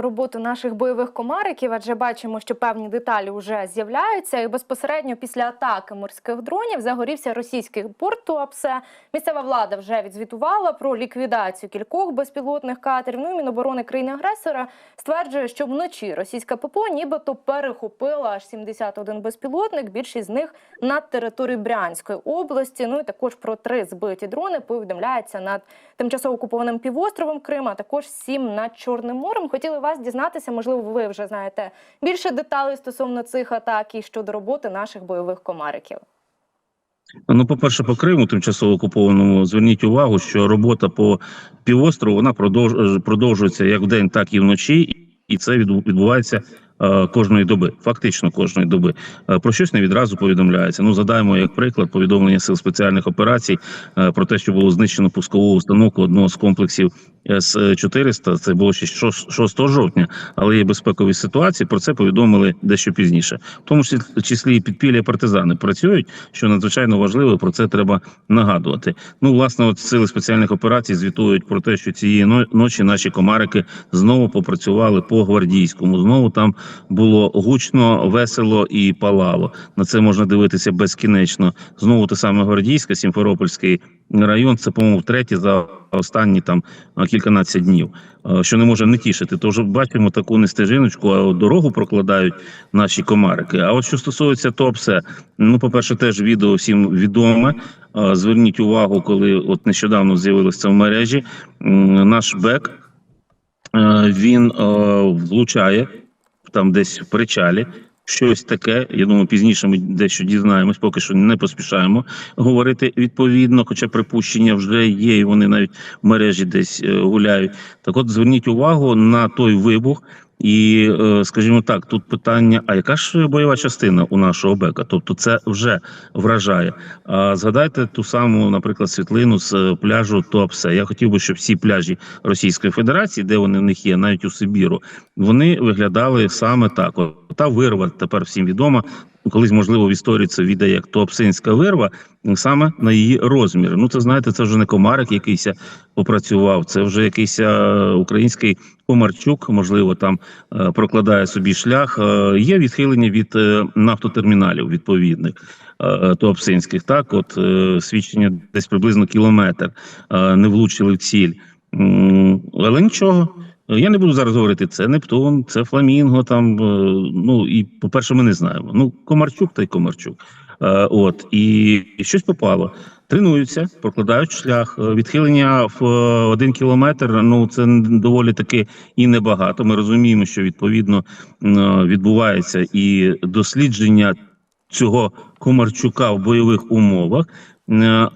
роботу наших бойових комариків, адже бачимо, що певні деталі вже з'являються. І безпосередньо після атаки морських дронів загорівся російський порт Туапсе. Місцева влада вже відзвітувала про ліквідацію кількох безпілотних катерів. Ну і Міноборони країни-агресора стверджує, що вночі російська ППО нібито перехопила аж 71 безпілотник. Більшість з них над територією Брянської області. Ну і також про три збиті дрони повідомляється над тимчасово окупованим півостровом Крим, а також сім над Чорним морем. Хотіли вас дізнатися, можливо, ви вже знаєте більше деталей стосовно цих атак і щодо роботи наших бойових комариків. Ну, по-перше, по Криму, тимчасово окупованому, зверніть увагу, що робота по півострову вона продовжується як вдень, так і вночі, і це відбувається кожної доби, фактично кожної доби. Е, про щось не відразу повідомляється. Ну, задаємо як приклад повідомлення сил спеціальних операцій е, про те, що було знищено пускову установку одного з комплексів с 400 Це було ще 6 6 жовтня, але є безпекові ситуації. Про це повідомили дещо пізніше. В тому числі і підпілля партизани працюють, що надзвичайно важливо. Про це треба нагадувати. Ну, власне, от сили спеціальних операцій звітують про те, що цієї ночі наші комарики знову попрацювали по гвардійському. Знову там було гучно, весело і палало. На це можна дивитися безкінечно. Знову те саме гвардійське, Сімферопольський район. Це по-моєму втретє за останні там кільканадцять днів. Що не може не тішити, то вже бачимо таку не стежиночку, а дорогу прокладають наші комарики. А от що стосується ТОПСЕ, ну по-перше, теж відео всім відоме. Зверніть увагу, коли от нещодавно з'явилося в мережі. Наш бек е, він е, влучає там десь в причалі. Щось таке. Я думаю, пізніше ми дещо дізнаємось, поки що не поспішаємо говорити відповідно, хоча припущення вже є, і вони навіть в мережі десь е, гуляють. Так, от зверніть увагу на той вибух. І, е, скажімо так, тут питання: а яка ж бойова частина у нашого бека? Тобто, це вже вражає. А згадайте ту саму, наприклад, світлину з е, пляжу Туапсе. Я хотів би, щоб всі пляжі Російської Федерації, де вони в них є, навіть у Сибіру, вони виглядали саме так. Та вирва тепер всім відома. Колись, можливо, в історії це віде як Туапсинська вирва, саме на її розміри. Ну, це знаєте, це вже не комарик якийсь попрацював, це вже якийсь український комарчук, можливо, там е, прокладає собі шлях. Е, Є відхилення від е, нафтотерміналів відповідних туапсинських. Так, от свідчення десь приблизно кілометр не влучили в ціль. Але нічого. Я не буду зараз говорити, це Нептун, це Фламінго. Там е, ну і по-перше, ми не знаємо. Ну, Комарчук та й Комарчук. Е, От і щось попало. Тренуються, прокладають шлях. Е, Відхилення в один кілометр. Ну це доволі таки і небагато. Ми розуміємо, що відповідно відбувається і дослідження цього Комарчука в бойових умовах.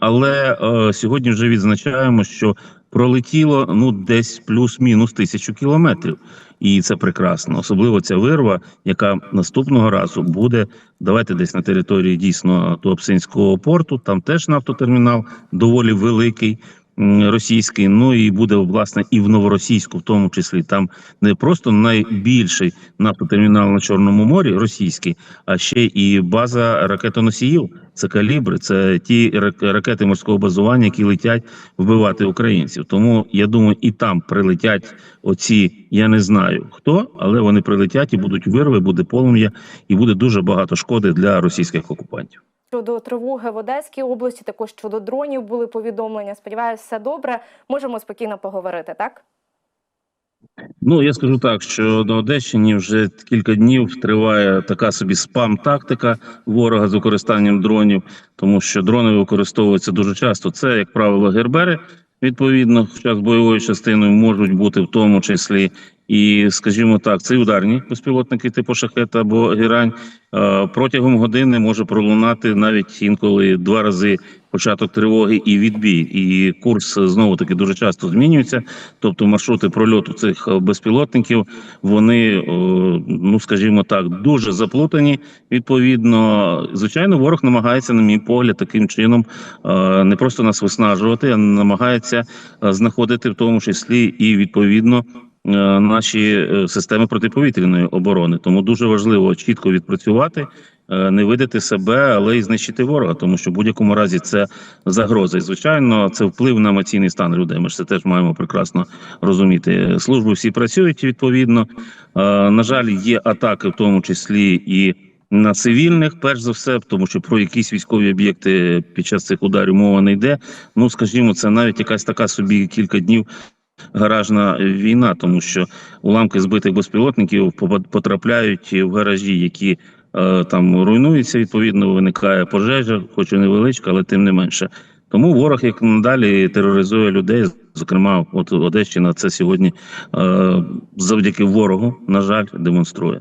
Але е, сьогодні вже відзначаємо, що пролетіло ну десь плюс-мінус тисячу кілометрів, і це прекрасно. Особливо ця вирва, яка наступного разу буде. Давайте десь на території дійсно Туапсинського порту. Там теж нафтотермінал доволі великий. Російський, ну і буде власне і в новоросійську, в тому числі там не просто найбільший нафтотермінал на Чорному морі, російський, а ще і база ракетоносіїв. Це калібри, це ті ракети морського базування, які летять вбивати українців. Тому я думаю, і там прилетять оці. Я не знаю хто, але вони прилетять і будуть вирви, буде полум'я, і буде дуже багато шкоди для російських окупантів. Щодо тривоги в Одеській області, також щодо дронів були повідомлення. Сподіваюся, все добре. Можемо спокійно поговорити, так? Ну я скажу так, що на Одещині вже кілька днів триває така собі спам-тактика ворога з використанням дронів, тому що дрони використовуються дуже часто. Це, як правило, гербери. Відповідно, хоча з бойовою частиною можуть бути в тому числі і, скажімо так, це ударні безпілотники типу шахет або герань. Е, Протягом години може пролунати навіть інколи два рази початок тривоги і відбій. І курс знову таки дуже часто змінюється. Тобто маршрути прольоту цих е, безпілотників вони, е, ну скажімо так, дуже заплутані. Відповідно, звичайно, ворог намагається, на мій погляд, таким чином е, не просто нас виснажувати, а намагається знаходити в тому числі і відповідно наші е, системи протиповітряної оборони. Тому дуже важливо чітко відпрацювати, е, не видати себе, але й знищити ворога, тому що в будь-якому разі це загроза. І звичайно, це вплив на емоційний стан людей. Ми ж це теж маємо прекрасно розуміти. Служби всі працюють відповідно. Е, На жаль, є атаки, в тому числі і на цивільних, перш за все, тому що про якісь військові об'єкти під час цих ударів мова не йде. Ну скажімо, це навіть якась така собі кілька днів гаражна війна, тому що уламки збитих безпілотників потрапляють в гаражі, які е, там руйнуються. Відповідно, виникає пожежа, хоч і невеличка, але тим не менше. Тому ворог як надалі тероризує людей. Зокрема, от Одещина це сьогодні е, завдяки ворогу, на жаль, демонструє.